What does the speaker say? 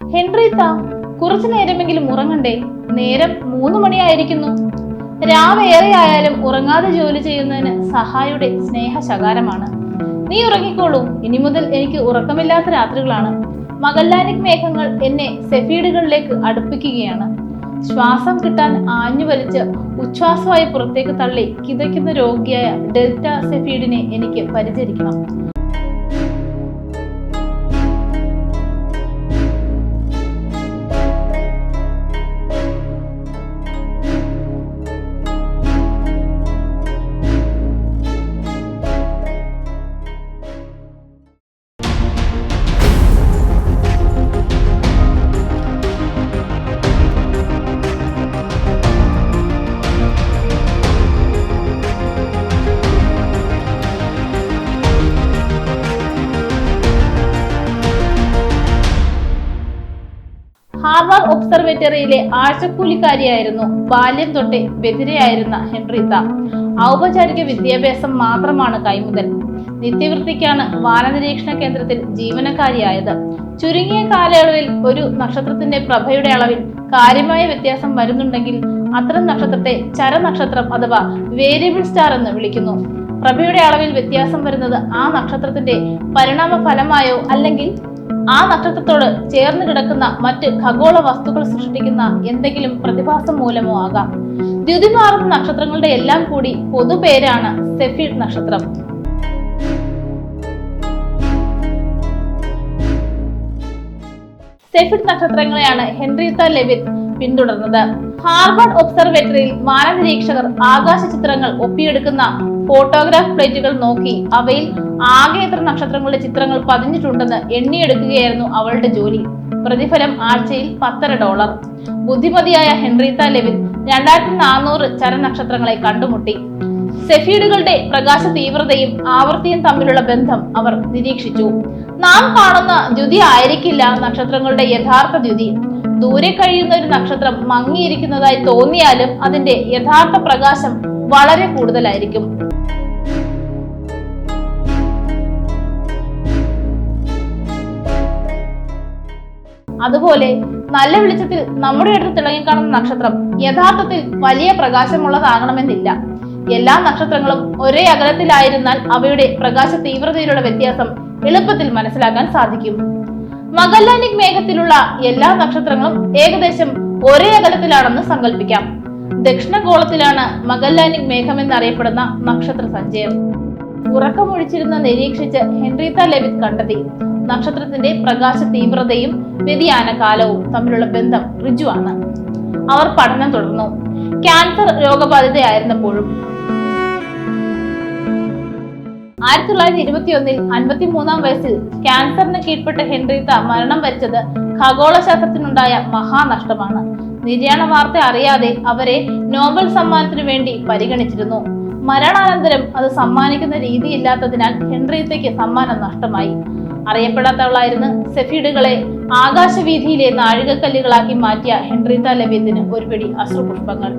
ഹെൻറിത്ത കുറച്ചു നേരമെങ്കിലും ഉറങ്ങണ്ടേ? നേരം മൂന്ന് മണിയായിരിക്കുന്നു. രാവേറെ ആയാലും ഉറങ്ങാതെ ജോലി ചെയ്യുന്നതിന് സഹായുടെ സ്നേഹ ശകാരമാണ് നീ ഉറങ്ങിക്കോളൂ. ഇനി മുതൽ എനിക്ക് ഉറക്കമില്ലാത്ത രാത്രികളാണ്. മകല്ലാനിക് മേഘങ്ങൾ എന്നെ സെഫീഡുകളിലേക്ക് അടുപ്പിക്കുകയാണ്. ശ്വാസം കിട്ടാൻ ആഞ്ഞു വലിച്ച് ഉച്ഛ്വാസമായി പുറത്തേക്ക് തള്ളി കിതയ്ക്കുന്ന രോഗിയായ ഡെൽറ്റ സെഫീഡിനെ എനിക്ക് പരിചരിക്കണം. ഹാർവാർഡ് ഒബ്സർവേറ്ററിയിലെ ആഴ്ചക്കൂലിക്കാരിയായിരുന്നു. ബാല്യം തൊട്ടേ ബധിരയായിരുന്ന ഹെൻറിത്ത. ഔപചാരിക വിദ്യാഭ്യാസം മാത്രമാണ് കൈമുതൽ. നിത്യവൃത്തിക്കാണ് വാനനിരീക്ഷണ കേന്ദ്രത്തിൽ ജീവനക്കാരിയായത്. ചുരുങ്ങിയ കാലയളവിൽ ഒരു നക്ഷത്രത്തിന്റെ പ്രഭയുടെ അളവിൽ കാര്യമായ വ്യത്യാസം വരുന്നുണ്ടെങ്കിൽ അത്തരം നക്ഷത്രത്തെ ചരനക്ഷത്രം അഥവാ വേരിയബിൾ സ്റ്റാർ എന്ന് വിളിക്കുന്നു. പ്രഭയുടെ അളവിൽ വ്യത്യാസം വരുന്നത് ആ നക്ഷത്രത്തിന്റെ പരിണാമ ഫലമായോ അല്ലെങ്കിൽ ആ നക്ഷത്രത്തോട് ചേർന്ന് കിടക്കുന്ന മറ്റ് ഖഗോള വസ്തുക്കൾ സൃഷ്ടിക്കുന്ന എന്തെങ്കിലും പ്രതിഭാസം മൂലമോ ആകാം. ദ്യുതി മാറുന്ന നക്ഷത്രങ്ങളുടെ എല്ലാം കൂടി പൊതുപേരാണ് സെഫീഡ് നക്ഷത്രം. സെഫിഡ് നക്ഷത്രങ്ങളെയാണ് ഹെൻറിത്ത ലെവിൻ പിന്തുടർന്നത്. ഹാർവാർഡ് ഒബ്സർവേറ്ററിയിൽ മാനനിരീക്ഷകർ ആകാശ ചിത്രങ്ങൾ ഒപ്പിയെടുക്കുന്ന ഫോട്ടോഗ്രാഫ് പ്ലേറ്റുകൾ നോക്കി അവയിൽ ആകെ എത്ര നക്ഷത്രങ്ങളുടെ ചിത്രങ്ങൾ പതിഞ്ഞിട്ടുണ്ടെന്ന് എണ്ണിയെടുക്കുകയായിരുന്നു അവളുടെ ജോലി. പ്രതിഫലം ആഴ്ചയിൽ പത്തര ഡോളർ. ബുദ്ധിമതിയായ ഹെൻറിത്ത ലെവിൻ രണ്ടായിരത്തി നാനൂറ് ചരനക്ഷത്രങ്ങളെ കണ്ടുമുട്ടി. സെഫീഡുകളുടെ പ്രകാശ തീവ്രതയും ആവൃത്തിയും തമ്മിലുള്ള ബന്ധം അവർ നിരീക്ഷിച്ചു. നാം കാണുന്ന ദ്യുതി ആയിരിക്കില്ല നക്ഷത്രങ്ങളുടെ യഥാർത്ഥ ദ്യുതി. ദൂരെ കഴിയുന്ന ഒരു നക്ഷത്രം മങ്ങിയിരിക്കുന്നതായി തോന്നിയാലും അതിന്റെ യഥാർത്ഥ പ്രകാശം വളരെ കൂടുതലായിരിക്കും. അതുപോലെ നല്ല വെളിച്ചത്തിൽ നമ്മുടെ അടുത്ത് തിളങ്ങിക്കാണുന്ന നക്ഷത്രം യഥാർത്ഥത്തിൽ വലിയ പ്രകാശമുള്ളതാകണമെന്നില്ല. എല്ലാ നക്ഷത്രങ്ങളും ഒരേ അകലത്തിലായിരുന്നാൽ അവയുടെ പ്രകാശ തീവ്രതയിലുള്ള വ്യത്യാസം എളുപ്പത്തിൽ മനസ്സിലാക്കാൻ സാധിക്കും. മഗല്ലാനിക് മേഘത്തിലുള്ള എല്ലാ നക്ഷത്രങ്ങളും ഏകദേശം ഒരേ അകലത്തിലാണെന്ന് സങ്കല്പിക്കാം. ദക്ഷിണഗോളത്തിലാണ് മേഘം എന്നറിയപ്പെടുന്ന നക്ഷത്ര സഞ്ചയം ഉറക്കമൊഴിച്ചിരുന്ന നിരീക്ഷിച്ച് ഹെൻറിത്ത ലെവിത് കണ്ടെത്തി. നക്ഷത്രത്തിന്റെ പ്രകാശ തീവ്രതയും വ്യതിയാന കാലവും തമ്മിലുള്ള ബന്ധം ഋജുവാണ് അവർ പഠനം തുടർന്നു. ക്യാൻസർ രോഗബാധിതയായിരുന്നപ്പോഴും. ആയിരത്തി തൊള്ളായിരത്തി ഇരുപത്തി ഒന്നിൽ അൻപത്തിമൂന്നാം വയസ്സിൽ ക്യാൻസറിന് കീഴ്പ്പെട്ട ഹെൻറിത്ത മരണം വരിച്ചത് ഖഗോളശാസ്ത്രത്തിനുണ്ടായ മഹാനഷ്ടമാണ്. നിര്യാണ വാർത്ത അറിയാതെ അവരെ നോബൽ സമ്മാനത്തിനു വേണ്ടി പരിഗണിച്ചിരുന്നു. മരണാനന്തരം അത് സമ്മാനിക്കുന്ന രീതിയില്ലാത്തതിനാൽ ഹെൻറിയത്തയ്ക്ക് സമ്മാനം നഷ്ടമായി. അറിയപ്പെടാത്തവളായിരുന്ന സെഫീഡുകളെ ആകാശവീതിയിലെ നാഴികക്കല്ലുകളാക്കി മാറ്റിയ ഹെൻറിത്ത ലവ്യത്തിന് ഒരു പിടി അശ്രുപുഷ്പങ്ങൾ.